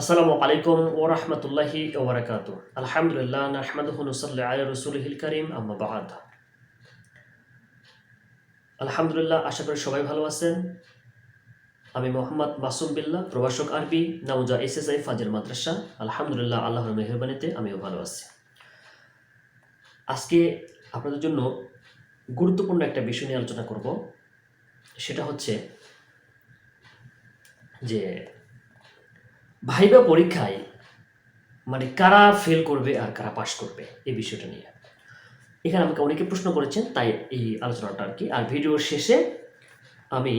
আসসালামু আলাইকুম ও রহমতুল্লাহি ওবরাকাত আলহামদুলিল্লাহ, নাহমাদুহু নুসাল্লি আলা রাসূলিহিল কারীম, আম্মা বাদ। আলহামদুলিল্লাহ, আশা করি সবাই ভালো আছেন। আমি মোহাম্মদ মাসুম বিল্লাহ, প্রভাষক আরবি এস আই ফাজিল মাদ্রাসা। আলহামদুলিল্লাহ, আল্লাহর মেহরবানিতে আমিও ভালো আছি। আজকে আপনাদের জন্য গুরুত্বপূর্ণ একটা বিষয় নিয়ে আলোচনা করব। সেটা হচ্ছে যে ভাইবা পরীক্ষায় মানে কারা ফেল করবে আর কারা পাশ করবে এই বিষয়টা নিয়ে। এখানে আমাকে অনেকে প্রশ্ন করেছেন, তাই এই আলোচনাটা আর কি। আর ভিডিওর শেষে আমি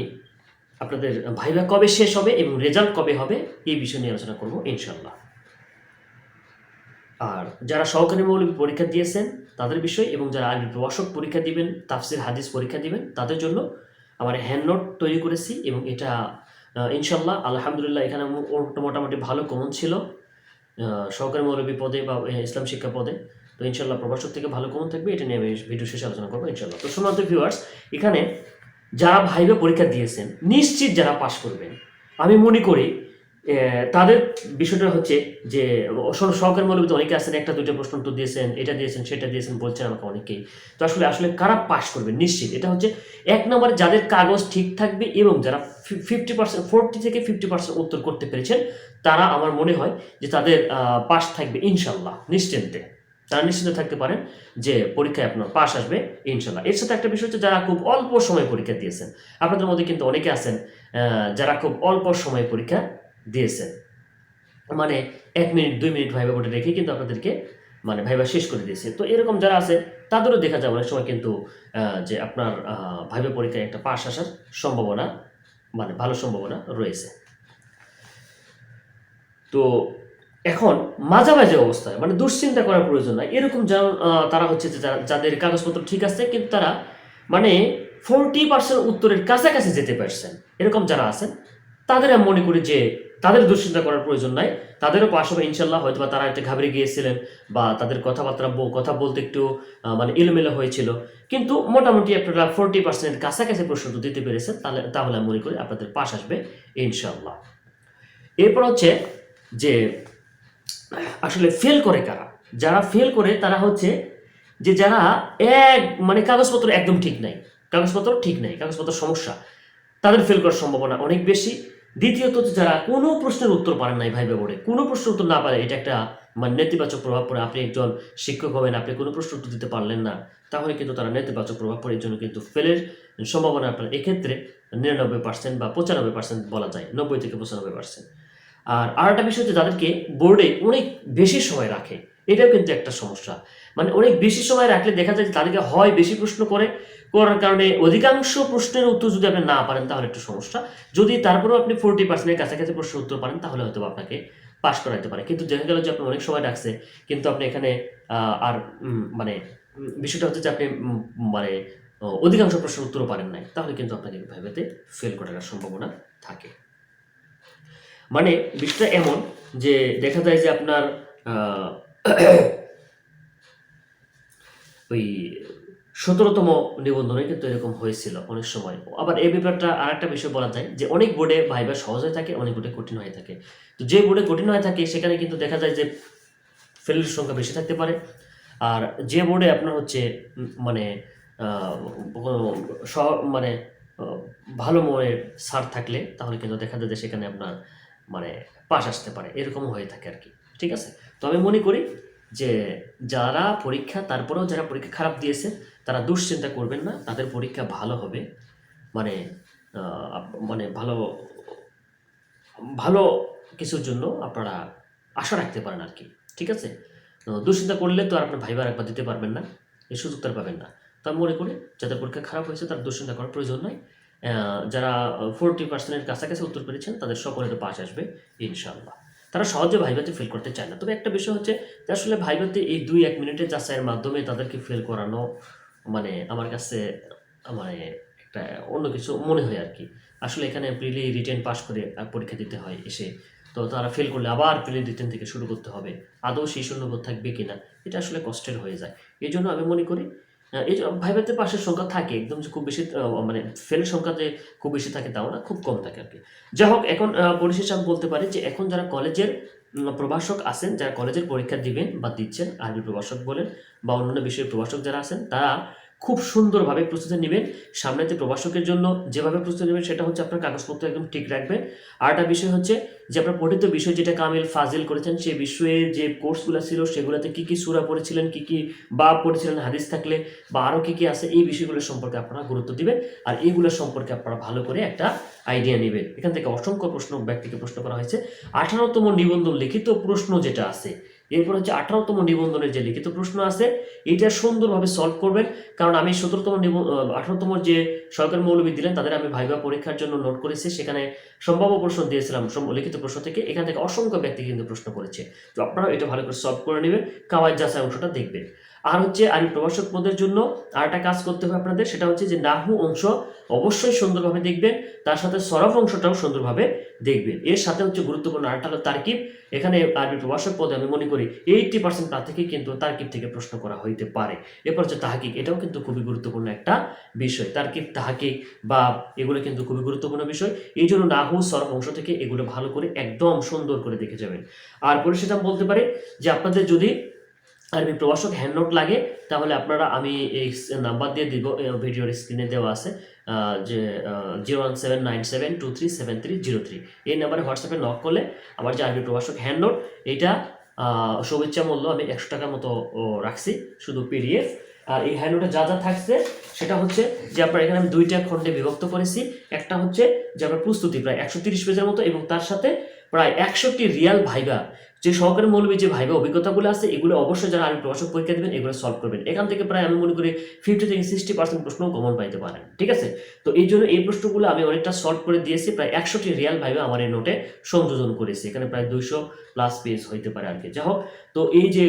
আপনাদের ভাইবা কবে শেষ হবে এবং রেজাল্ট কবে হবে এই বিষয় নিয়ে আলোচনা করব ইনশাল্লাহ আর যারা সহকারী মৌলিক পরীক্ষা দিয়েছেন তাদের বিষয় এবং যারা আরবি প্রবাসক পরীক্ষা দিবেন, তাফসির, হাদিস পরীক্ষা দিবেন, তাদের জন্য আমার হ্যান্ড নোট তৈরি করেছি এবং এটা ইনশাল্লাহ, আলহামদুলিল্লাহ, এখানে মোটামুটি ভালো কমন ছিল সহকারী মৌলবী পদে বা ইসলাম শিক্ষা পদে। তো ইনশাল্লাহ প্রভাষক থেকে ভালো কমন থাকবে, এটা নিয়ে আমি ভিডিও শেষে আলোচনা করব ইনশাল্লাহ। তো সমান্ত ভিউয়ার্স এখানে যারা ভাইবে পরীক্ষা দিয়েছেন, নিশ্চিত যারা পাশ করবেন। আমি মনে করি তাদের বিষয়টা হচ্ছে যে সহ- সহকারী মৌলবীতে অনেকে আছেন, একটা, দুইটা প্রশ্ন উত্তর দিয়েছেন, এটা দিয়েছেন, সেটা দিয়েছেন, বলছেন আমাকে অনেকেই। তো আসলে আসলে কারা পাশ করবে? নিশ্চিত। এটা হচ্ছে এক নম্বরে যাদের কাগজ ঠিক থাকবে এবং যারা ফিফটি পার্সেন্ট ফোরটি থেকে ফিফটি পার্সেন্ট উত্তর করতে পেরেছেন, তারা আমার মনে হয় যে তাদের পাস থাকবে ইনশাল্লাহ নিশ্চিন্তে। তারা নিশ্চিন্তে থাকতে পারেন যে পরীক্ষায় আপনার পাশ আসবে ইনশাল্লাহ এর সাথে একটা বিষয় হচ্ছে যারা খুব অল্প সময় পরীক্ষা দিয়েছেন, আপনাদের মধ্যে কিন্তু অনেকে আছেন যারা খুব অল্প সময় পরীক্ষা দিয়েছেন। মানে এক মিনিট দুই মিনিট ভাইবা বোর্ডে রেখে কিন্তু আপনাদেরকে মানে ভাইবা শেষ করে দিয়েছে। তো এরকম যারা আছে তাদেরও দেখা যায় অনেক সময় কিন্তু যে আপনার ভাইবা পরীক্ষায় একটা পাশ আসার সম্ভাবনা মানে ভালো সম্ভাবনা রয়েছে। তো এখন মাঝামাঝি অবস্থায় মানে দুশ্চিন্তা করার প্রয়োজন নাই। এরকম আহ, তারা হচ্ছে যে যারা- যাদের কাগজপত্র ঠিক আছে কিন্তু তারা মানে ফোরটি পার্সেন্ট উত্তরের কাছাকাছি যেতে পারছেন। এরকম যারা আছেন তাদের আমি মনে করি যে তাদের দুশ্চিন্তা করার প্রয়োজন নাই। তাদেরও পাশ হবে ইনশাল্লাহ হয়তো বা তারা একটু ঘাবড়ে গিয়েছিলেন বা তাদের কথাবার্তা কথা বলতে একটু মানে এলোমেলো হয়েছিল। কিন্তু মোটামুটি আপনারা ফোরটি পার্সেন্ট কাছাকাছি প্রশ্ন দিতে পেরেছেন। তাহলে তাহলে আমি মনে করি আপনাদের পাশ আসবে ইনশাল্লাহ এরপর হচ্ছে যে, আসলে ফেল করে কারা? যারা ফেল করে, তারা হচ্ছে যে যারা এক মানে কাগজপত্র একদম ঠিক নাই। কাগজপত্র ঠিক নাই, কাগজপত্র সমস্যা। তাদের ফেল করার সম্ভাবনা অনেক বেশি। দ্বিতীয়ত হচ্ছে যারা কোনো প্রশ্নের উত্তর পারেন নাই ভাই বোর্ডে, কোনো প্রশ্নের উত্তর না পারে, এটা একটা মানে নেতিবাচক প্রভাব পড়ে। আপনি একজন শিক্ষক হবেন, আপনি কোনো প্রশ্ন উত্তর দিতে পারলেন না, তাহলে কিন্তু তারা নেতিবাচক প্রভাব পড়ে, এর জন্য কিন্তু ফেলের সম্ভাবনা আপনার এক্ষেত্রে নিরানব্বই পার্সেন্ট বা পঁচানব্বই পার্সেন্ট বলা যায়, নব্বই থেকে পঁচানব্বই পার্সেন্ট আর আরেকটা বিষয় হচ্ছে যাদেরকে বোর্ডে অনেক বেশি সময় রাখে, এটাও কিন্তু একটা সমস্যা। মানে অনেক বেশি সময় রাখলে দেখা যায় যে তাদেরকে হয় বেশি প্রশ্ন করে করার কারণে অধিকাংশ প্রশ্নের উত্তর যদি আপনি না পারেন, তাহলে একটু সমস্যা। যদি তারপরেও আপনি ফোরটি পার্সেন্টের কাছাকাছি প্রশ্নের উত্তর পারেন, তাহলে হয়তো আপনাকে পাস করাইতে পারে। কিন্তু দেখা গেল যে আপনি অনেক সময় রাখছে কিন্তু আপনি এখানে আর মানে বিষয়টা হচ্ছে যে আপনি মানে অধিকাংশ প্রশ্নের উত্তরও পারেন নাই। তাহলে কিন্তু আপনাকে ভাইভাতে ফেল করার সম্ভাবনা থাকে। মানে বিষয়টা এমন যে দেখা যায় যে আপনার ওই সতেরোতম নিবন্ধনে কিন্তু এরকম হয়েছিল অনেক সময়। আবার এই ব্যাপারটা আর একটা বিষয় বলা যায় যে অনেক বোর্ডে ভাইবা সহজ হয়ে থাকে, অনেক বোর্ডে কঠিন হয়ে থাকে। তো যে বোর্ডে কঠিন হয়ে থাকে, সেখানে কিন্তু দেখা যায় যে ফেলের সংখ্যা বেশি থাকতে পারে। আর যে বোর্ডে আপনার হচ্ছে মানে মানে ভালো মনের সার থাকলে, তাহলে কিন্তু দেখা যায় যে সেখানে আপনার মানে পাশ আসতে পারে। এরকমও হয়ে থাকে আর কি। ঠিক আছে? তো আমি মনে করি যে যারা পরীক্ষা তারপরেও যারা পরীক্ষা খারাপ দিয়েছে তারা দুশ্চিন্তা করবেন না তাদের পরীক্ষা ভালো হবে। মানে মানে ভালো ভালো কিছুর জন্য আপনারা আশা রাখতে পারেন আর কি ঠিক আছে? দুশ্চিন্তা করলে তো আর আপনার ভাইবার একবার দিতে পারবেন না এই সুযোগ তার পাবেন না। তো আমি মনে করি যাদের পরীক্ষা খারাপ হয়েছে তার দুশ্চিন্তা করার প্রয়োজন আহ, যারা ফোরটি পার্সেন্টের কাছাকাছি উত্তর পেরেছেন তাদের সকলের পাশ আসবে ইনশাল্লাহ তারা সহজে ভাইভাতে ফেল করতে চায় না। তবে একটা বিষয় হচ্ছে যে আসলে ভাইভাতে এই দুই এক মিনিটের যাচাইয়ের মাধ্যমে তাদেরকে ফেল করানো মানে আমার কাছে মানে একটা অন্য কিছু মনে হয় আর কি আসলে এখানে প্রিলি রিটেন পাস করে পরীক্ষা দিতে হয় এসে। তো তারা ফেল করলে আবার প্রিলি রিটেন থেকে শুরু করতে হবে। আদৌ সেই শূন্যবোধ থাকবে কিনা, এটা আসলে কষ্টের হয়ে যায়। এই জন্য আমি মনে করি যে ভাইভাতে পাশের সংখ্যা থাকে, একদম যে খুব বেশি মানে ফেলের সংখ্যা যে খুব বেশি থাকে তাও না, খুব কম থাকে আর কি। যাই হোক, এখন পরিশেষে আমি বলতে পারি যে এখন যারা কলেজের প্রভাষক আছেন, যারা কলেজের পরীক্ষা দিবেন বা দিচ্ছেন আরবি প্রভাষক বলেন বা অন্যান্য বিষয়ের প্রভাষক যারা আছেন, তারা খুব সুন্দরভাবে প্রস্তুতি নেবেন। সামনেতে প্রভাষকের জন্য যেভাবে প্রস্তুতি নেবেন, সেটা হচ্ছে আপনার কাগজপত্র একদম ঠিক রাখবেন। আর একটা বিষয় হচ্ছে যে আপনার পঠিত বিষয় যেটা কামিল ফাজিল করেছেন, সেই বিষয়ে যে কোর্সগুলো ছিল, সেগুলোতে কি কি সুরা পড়েছিলেন, কি কি বা পড়েছিলেন, হাদিস থাকলে বা আরও কী কী আছে, এই বিষয়গুলো সম্পর্কে আপনারা গুরুত্ব দিবেন। আর এইগুলো সম্পর্কে আপনারা ভালো করে একটা আইডিয়া নেবেন। এখান থেকে অসংখ্য প্রশ্ন ব্যক্তিকে প্রশ্ন করা হয়েছে। আঠারোতম নিবন্ধন লিখিত প্রশ্ন যেটা আছে এরপর হচ্ছে আঠারোতম নিবন্ধনের যে লিখিত প্রশ্ন আছে এটা সুন্দরভাবে সলভ করবেন। কারণ আমি সতেরোতম আঠারোতম যে সরকার মৌলবী দিলেন, তাদের আমি ভাইবা পরীক্ষার জন্য নোট করেছি। সেখানে সম্ভাব্য প্রশ্ন দিয়েছিলাম লিখিত প্রশ্ন থেকে। এখান থেকে অসংখ্য ব্যক্তি কিন্তু প্রশ্ন করেছে। তো আপনারাও এটা ভালো করে সলভ করে নেবেন কাওয়াজ যাচাই অংশটা দেখবেন। আর হচ্ছে আরবি প্রভাষক পদের জন্য আর একটা কাজ করতে হবে আপনাদের, সেটা হচ্ছে যে নাহু অংশ অবশ্যই সুন্দরভাবে দেখবেন, তার সাথে সরফ অংশটাও সুন্দরভাবে দেখবেন। এর সাথে হচ্ছে গুরুত্বপূর্ণ আরেকটা হলো তার্কিব, এখানে আরবি প্রভাষক পদে আমি মনে করি এইটটি পার্সেন্ট তার প্রার্থীকে কিন্তু তার্কিব থেকে প্রশ্ন করা হইতে পারে। এরপর হচ্ছে তাহাকিক, এটাও কিন্তু খুবই গুরুত্বপূর্ণ একটা বিষয়। তার্কিব, তাহাকিক বা এগুলো কিন্তু খুবই গুরুত্বপূর্ণ বিষয়। এই জন্য নাহু, সরফ অংশ থেকে এগুলো ভালো করে একদম সুন্দর করে দেখে যাবেন। আর পরিশেষে বলতে পারি যে আপনাদের যদি আরবি প্রভাষক হ্যান্ড নোট লাগে তাহলে আপনারা আমি এই নাম্বার দিয়ে দিব ভিডিওর স্ক্রিনে দেওয়া আছে যে zero one seven nine seven two three seven three zero three এই নাম্বারে হোয়াটসঅ্যাপে নক করলে আমার যে আরবি প্রভাষক হ্যান্ড নোট এইটা আহ, শুভেচ্ছা মূল্য আমি একশো টাকার মতো রাখছি শুধু পিডিএফ আর এই হ্যান্ড নোটে যা যা থাকছে সেটা হচ্ছে যে আপনার এখানে আমি দুইটা খণ্ডে বিভক্ত করেছি। একটা হচ্ছে যে আপনার প্রস্তুতি প্রায় একশো তিরিশ পেজের মতো এবং তার সাথে প্রায় একশোটি রিয়াল ভাইবা যে সহকারী মৌলবী যে ভাইবা অভিজ্ঞতাগুলো আছে, এগুলো অবশ্যই যারা আমি প্রভাষক পরীক্ষা দেবেন, এগুলো সলভ করবেন। এখান থেকে প্রায় আমি মনে করি ফিফটি থেকে সিক্সটি পার্সেন্ট প্রশ্ন কমন পাইতে পারেন, ঠিক আছে? তো এই জন্য এই প্রশ্নগুলো আমি অনেকটা সলভ করে দিয়েছি, প্রায় একশোটি রিয়াল ভাইবা আমার এই নোটে সংযোজন করেছি, এখানে প্রায় দুইশো প্লাস পেজ হইতে পারে আর কি। যাই হোক, তো এই যে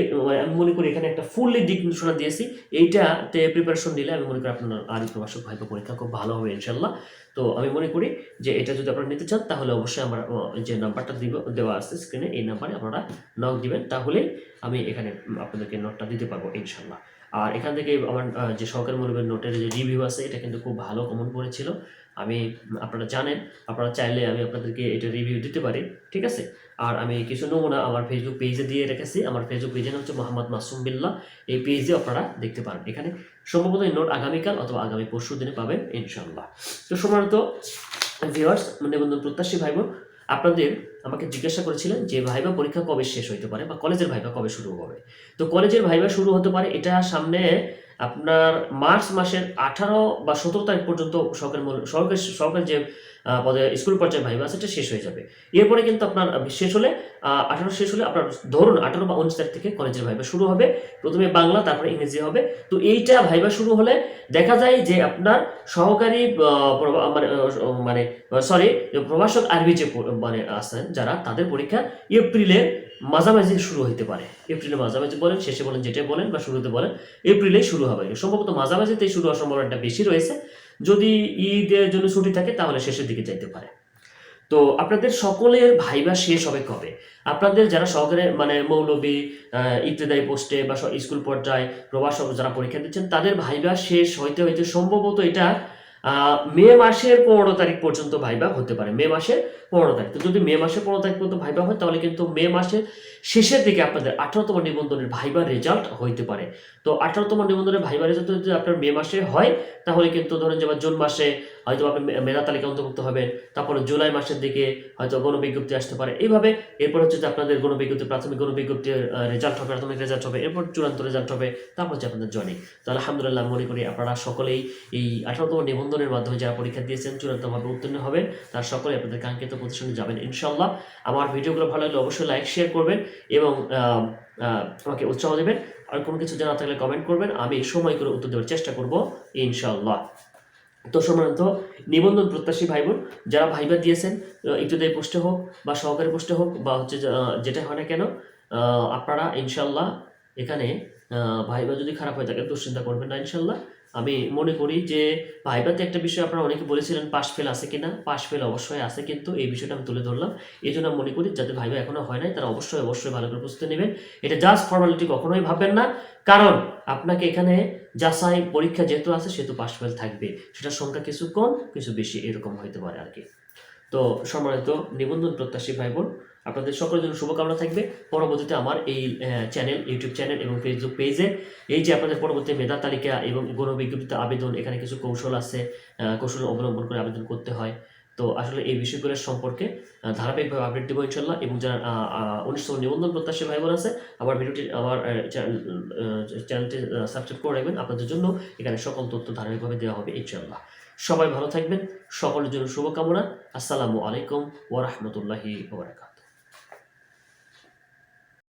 আমি মনে করি এখানে একটা ফুললি দিক নির্দেশনা দিয়েছি, এইটাতে প্রিপারেশন নিলে আমি মনে করি আপনার আরবি প্রভাষক ভাইবা পরীক্ষা খুব ভালো হবে ইনশাল্লাহ তো আমি মনে করি যে এটা যদি আপনারা নিতে চান, তাহলে অবশ্যই আমার যে নাম্বারটা দিব, দেওয়া আছে স্ক্রিনে এই নাম্বারে আপনারা নক দিবেন তাহলেই আমি এখানে আপনাদেরকে নোটটা দিতে পারব ইনশাল্লাহ আর এখান থেকে আমার যে সহকারী মূল্যের নোটের যে রিভিউ আছে, এটা কিন্তু খুব ভালো কমন পড়েছিল। আমি, আপনারা জানেন, আপনারা চাইলে আমি আপনাদেরকে এটা রিভিউ দিতে পারি, ঠিক আছে? আর আমি কিছু নমুনা আমার ফেসবুক পেজে দিয়ে রেখেছি। আমার ফেসবুক পেজের নাম হচ্ছে মোহাম্মদ মাসুম বিল্লাহ। এই পেজে আপনারা দেখতে পারেন এখানে সম্ভবত নোট আগামীকাল অথবা আগামী পরশু দিনে পাবেন ইনশাল্লাহ তো সময়ত ভিউয়ার্স নিবন্ধন প্রত্যাশী ভাই বোন আপনাদের আমাকে জিজ্ঞাসা করেছিলেন যে ভাইবা পরীক্ষা কবে শেষ হইতে পারে বা কলেজের ভাইবা কবে শুরু হবে। তো কলেজের ভাইবা শুরু হতে পারে এটা সামনে আপনার মার্চ মাসের আঠারো বা সতেরো তারিখ পর্যন্ত সরকারি মূল- সরকারি সরকারি যে পদে স্কুল পর্যায়ে ভাইবা সেটা শেষ হয়ে যাবে। এরপরে কিন্তু আপনার শেষ হলে আঠারো শেষ হলে আপনার ধরুন আঠারো বা উনিশ তারিখ থেকে কলেজের ভাইবা শুরু হবে, প্রথমে বাংলা, তারপরে ইংরেজি হবে। তো এইটা ভাইবা শুরু হলে দেখা যায় যে আপনার সহকারী মানে মানে সরি প্রভাষক আরবি যে মানে আছেন যারা, তাদের পরীক্ষা এপ্রিলের মাঝামাঝি শুরু হইতে পারে। এপ্রিলের মাঝামাঝি বলেন, শেষে বলেন যেটা বলেন বা শুরুতে বলেন এপ্রিলে শুরু হবে। সম্ভবত মাঝামাঝিতেই শুরু হওয়ার সম্ভাবনাটা বেশি রয়েছে। যদি ঈদের জন্য ছুটি থাকে, তাহলে শেষের দিকে যাইতে পারে। তো আপনাদের সকলের ভাইবা শেষ হবে কবে? আপনাদের যারা সহকারে মানে মৌলবী ইবতেদায়ী পোস্টে বা স্কুল পর্যায়ে প্রবাসক যারা পরীক্ষা দিচ্ছেন, তাদের ভাইবা শেষ হইতে হইতে সম্ভবত এটা মে মাসের পনেরো তারিখ পর্যন্ত ভাইবা হতে পারে, মে মাসের পনেরো তারিখ। তো যদি মে মাসের পনেরো তারিখ পর্যন্ত ভাইবা হয়, তাহলে কিন্তু মে মাসের শেষের দিকে আপনাদের আঠারোতম নিবন্ধনের ভাইবা রেজাল্ট হইতে পারে। তো আঠারোতম নিবন্ধনের ভাইবা রেজাল্ট যদি আপনার মে মাসে হয়, তাহলে কিন্তু ধরেন যেমন জুন মাসে হয়তো আপনি মেধা তালিকা অন্তর্ভুক্ত হবেন, তারপরে জুলাই মাসের দিকে হয়তো গণবিজ্ঞপ্তি আসতে পারে। এইভাবে এরপর হচ্ছে যে আপনাদের গণবিজ্ঞপ্তি, প্রাথমিক গণবিজ্ঞপ্তির রেজাল্ট হবে, প্রাথমিক রেজাল্ট হবে, এরপর চূড়ান্ত রেজাল্ট হবে, তারপর হচ্ছে আপনাদের জয়নিং তো আলহামদুলিল্লাহ, মনে করি আপনারা সকলেই এই আঠারোতম নিবন্ধনের মাধ্যমে যারা পরীক্ষা দিয়েছেন, চূড়ান্তভাবে উত্তীর্ণ হবেন, তার সকলে আপনাদের কাঙ্ক্ষিত প্রতিষ্ঠানে যাবেন ইনশাল্লাহ আমার ভিডিওগুলো ভালো লাগলে অবশ্যই লাইক শেয়ার করবেন এবং আমাকে উৎসাহ দেবেন। আর কোনো কিছু জানা থাকলে কমেন্ট করবেন। আমি সময় করে উত্তর দেওয়ার চেষ্টা করব ইনশাল্লাহ তো সাধারণত নিবন্ধন প্রত্যাশী ভাই বোন যারা ভাইবা দিয়েছেন ইবতদায়ী পোস্টে হোক বা সহকারী পোস্টে হোক বা হচ্ছে যেটা হয় না কেন আপনারা ইনশাল্লাহ এখানে ভাইবা যদি খারাপ হয়ে থাকে দুশ্চিন্তা করবেন না ইনশাল্লাহ আমি মনে করি যে ভাইবাতে একটা বিষয় আপনারা অনেকে বলেছিলেন পাস ফেল আছে কিনা? পাস ফেল অবশ্যই আছে কিন্তু এই বিষয়টা আমি তুলে ধরলাম। এই জন্য আমি মনে করি যাদের ভাইবা এখনও হয় নাই, তারা অবশ্যই অবশ্যই ভালো করে প্রস্তুতি নেবেন। এটা জাস্ট ফর্মালিটি কখনোই ভাববেন না। কারণ আপনাকে এখানে যাচাই পরীক্ষা যেহেতু আছে, সেহেতু পাশ ফেল থাকবে। সেটার সংখ্যা কিছু কম, কিছু বেশি, এরকম হইতে পারে আর কি তো সম্মানিত নিবন্ধন প্রত্যাশী ভাই বোন আপনাদের সকলের জন্য শুভকামনা থাকবে। পরবর্তীতে আমার এই চ্যানেল ইউটিউব চ্যানেল এবং ফেসবুক পেজে এই যে আপনাদের পরবর্তী মেধা তালিকা এবং গণ বিজ্ঞপ্তিতে আবেদন, এখানে কিছু কৌশল আছে কৌশল অবলম্বন করে আবেদন করতে হয়। তো আসলে এই বিষয়গুলোর সম্পর্কে ধারাবাহিকভাবে আপডেট দেবো ইনশাল্লাহ এবং যারা উনিশশো নিবন্ধন প্রত্যাশী ভাই বোন আছে, আমার ভিডিওটি, আমার চ্যানেলটি সাবস্ক্রাইব করে রাখবেন। আপনাদের জন্য এখানে সকল তথ্য ধারাবাহিকভাবে দেওয়া হবে ইনশাল্লাহ সবাই ভালো থাকবেন, সকলের জন্য শুভকামনা। আসসালামু আলাইকুম ওরহমতুল্লাহি ওবরাকাত